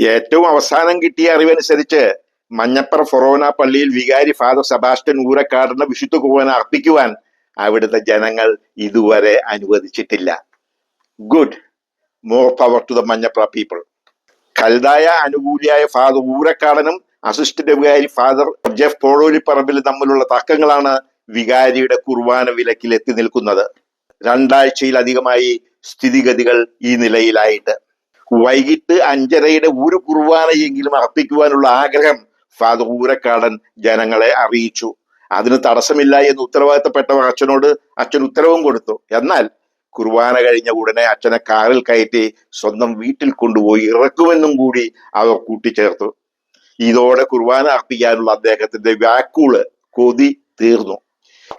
ഏറ്റവും അവസാനം കിട്ടിയ അറിവനുസരിച്ച് മഞ്ഞപ്പറ ഫൊറോന പള്ളിയിൽ വികാരി ഫാദർ സെബാസ്റ്റ്യൻ ഊരക്കാടിന് വിശുദ്ധ കുവന അർപ്പിക്കുവാൻ അവിടുത്തെ ജനങ്ങൾ ഇതുവരെ അനുവദിച്ചിട്ടില്ല. Good more power to the Manjappara people കൽതായ അനുകൂലിയായ ഫാദർ ഊരക്കാടനും അസിസ്റ്റന്റ് വികാരി ഫാദർ ജെഫ് പറമ്പിൽ തമ്മിലുള്ള തർക്കങ്ങളാണ് വികാരിയുടെ കുർബാന വിലക്കിൽ എത്തി നിൽക്കുന്നത്. രണ്ടാഴ്ചയിലധികമായി സ്ഥിതിഗതികൾ ഈ നിലയിലായിട്ട്. വൈകിട്ട് അഞ്ചരയുടെ ഒരു കുർബാനയെങ്കിലും അർപ്പിക്കുവാനുള്ള ആഗ്രഹം ഫാദർ ഊരക്കാടൻ ജനങ്ങളെ അറിയിച്ചു. അതിന് തടസ്സമില്ല എന്ന് ഉത്തരവാദിത്തപ്പെട്ടവർ അച്ഛനോട് അച്ഛൻ ഉത്തരവും കൊടുത്തു. എന്നാൽ കുർബാന കഴിഞ്ഞ ഉടനെ അച്ഛനെ കാറിൽ കയറ്റി സ്വന്തം വീട്ടിൽ കൊണ്ടുപോയി ഇറക്കുമെന്നും കൂടി അവർ കൂട്ടിച്ചേർത്തു. ഇതോടെ കുർബാന അർപ്പിക്കാനുള്ള അദ്ദേഹത്തിന്റെ വ്യാക്കൂൾ കൊതി തീർന്നു.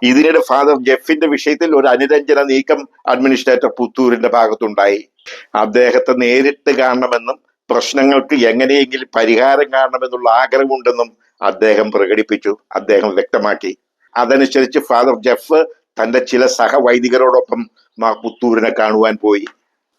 ഇതിനിടെ ഫാദർ ജെഫിന്റെ വിഷയത്തിൽ ഒരു അനുരഞ്ജന നീക്കം അഡ്മിനിസ്ട്രേറ്റർ പുത്തൂരിന്റെ ഭാഗത്തുണ്ടായി. അദ്ദേഹത്തെ നേരിട്ട് കാണണമെന്നും പ്രശ്നങ്ങൾക്ക് എങ്ങനെയെങ്കിലും പരിഹാരം കാണണമെന്നുള്ള ആഗ്രഹമുണ്ടെന്നും അദ്ദേഹം പ്രകടിപ്പിച്ചു അദ്ദേഹം വ്യക്തമാക്കി. അതനുസരിച്ച് ഫാദർ ജെഫ് തന്റെ ചില സഹവൈദികരോടൊപ്പം മാർ പുത്തൂരിനെ കാണുവാൻ പോയി.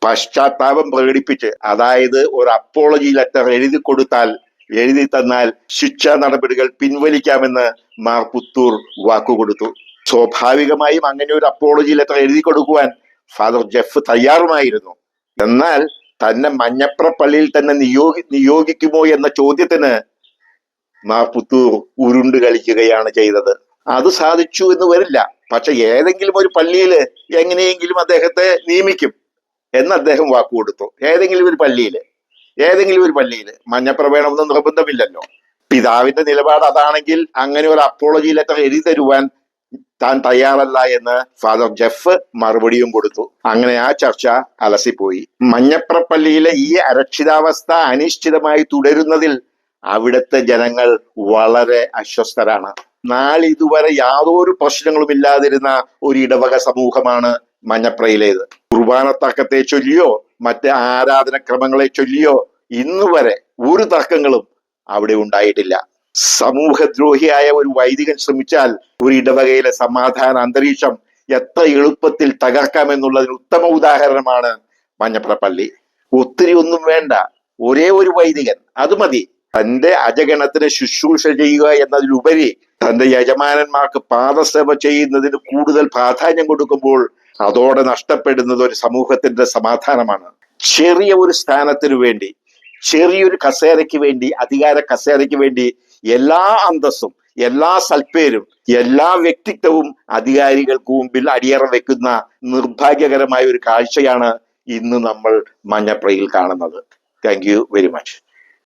പശ്ചാത്താപം പ്രകടിപ്പിച്ച് അതായത് ഒരു അപ്പോളജി ലെറ്റർ എഴുതി കൊടുത്താൽ എഴുതി തന്നാൽ ശിക്ഷാ നടപടികൾ പിൻവലിക്കാമെന്ന് മാർ പുത്തൂർ വാക്കുകൊടുത്തു. സ്വാഭാവികമായും അങ്ങനെ ഒരു അപ്പോളജി ലെറ്റർ എഴുതി കൊടുക്കുവാൻ ഫാദർ ജെഫ് തയ്യാറുമായിരുന്നു. എന്നാൽ തന്നെ മഞ്ഞപ്ര പള്ളിയിൽ തന്നെ നിയോഗി നിയോഗിക്കുമോ എന്ന ചോദ്യത്തിന് മാർ പുത്തൂർ ഉരുണ്ട് കളിക്കുകയാണ് ചെയ്തത്. അത് സാധിച്ചു എന്ന് വരില്ല. പക്ഷെ ഏതെങ്കിലും ഒരു പള്ളിയിൽ എങ്ങനെയെങ്കിലും അദ്ദേഹത്തെ നിയമിക്കും എന്ന് അദ്ദേഹം വാക്കുകൊടുത്തു ഏതെങ്കിലും ഒരു പള്ളിയിൽ ഏതെങ്കിലും ഒരു പള്ളിയിൽ. മഞ്ഞപ്ര വേണമെന്ന് നിർബന്ധമില്ലല്ലോ. പിതാവിന്റെ നിലപാട് അതാണെങ്കിൽ അങ്ങനെ ഒരു അപ്പോളജി ലെറ്റർ എഴുതി തരുവാൻ താൻ തയ്യാറല്ല എന്ന് ഫാദർ ജെഫ് മറുപടിയും കൊടുത്തു. അങ്ങനെ ആ ചർച്ച അലസിപ്പോയി. മഞ്ഞപ്രപ്പള്ളിയിലെ ഈ അരക്ഷിതാവസ്ഥ അനിശ്ചിതമായി തുടരുന്നതിൽ അവിടുത്തെ ജനങ്ങൾ വളരെ അസ്വസ്ഥരാണ്. നാളിതുവരെ യാതൊരു പ്രശ്നങ്ങളും ഇല്ലാതിരുന്ന ഒരു ഇടവക സമൂഹമാണ് മഞ്ഞപ്രയിലേത്. കുർബാന തർക്കത്തെ ചൊല്ലിയോ മറ്റ് ആരാധനക്രമങ്ങളെ ചൊല്ലിയോ ഇന്നുവരെ ഒരു തർക്കങ്ങളും അവിടെ ഉണ്ടായിട്ടില്ല. സമൂഹദ്രോഹിയായ ഒരു വൈദികൻ ശ്രമിച്ചാൽ ഒരു ഇടവകയിലെ സമാധാന അന്തരീക്ഷം എത്ര എളുപ്പത്തിൽ തകർക്കാമെന്നുള്ളതിന് ഉത്തമ ഉദാഹരണമാണ് മഞ്ഞപ്ര ഒത്തിരി ഒന്നും വേണ്ട. ഒരേ ഒരു വൈദികൻ. അത് മതി. തന്റെ അജഗണത്തിന് ശുശ്രൂഷ ചെയ്യുക എന്നതിലുപരി തന്റെ യജമാനന്മാർക്ക് പാദസേവ ചെയ്യുന്നതിന് കൂടുതൽ പ്രാധാന്യം കൊടുക്കുമ്പോൾ അതോടെ നഷ്ടപ്പെടുന്നത് ഒരു സമൂഹത്തിന്റെ സമാധാനമാണ്. ചെറിയ ഒരു സ്ഥാനത്തിനു വേണ്ടി ചെറിയൊരു കസേരയ്ക്ക് വേണ്ടി അധികാര കസേരയ്ക്ക് വേണ്ടി എല്ലാ അന്തസ്സും എല്ലാ സൽപ്പേരും എല്ലാ വ്യക്തിത്വവും അധികാരികൾക്ക് മുമ്പിൽ അടിയറ വെക്കുന്ന നിർഭാഗ്യകരമായ ഒരു കാഴ്ചയാണ് ഇന്ന് നമ്മൾ മഞ്ഞപ്രയിൽ കാണുന്നത്. Thank you very much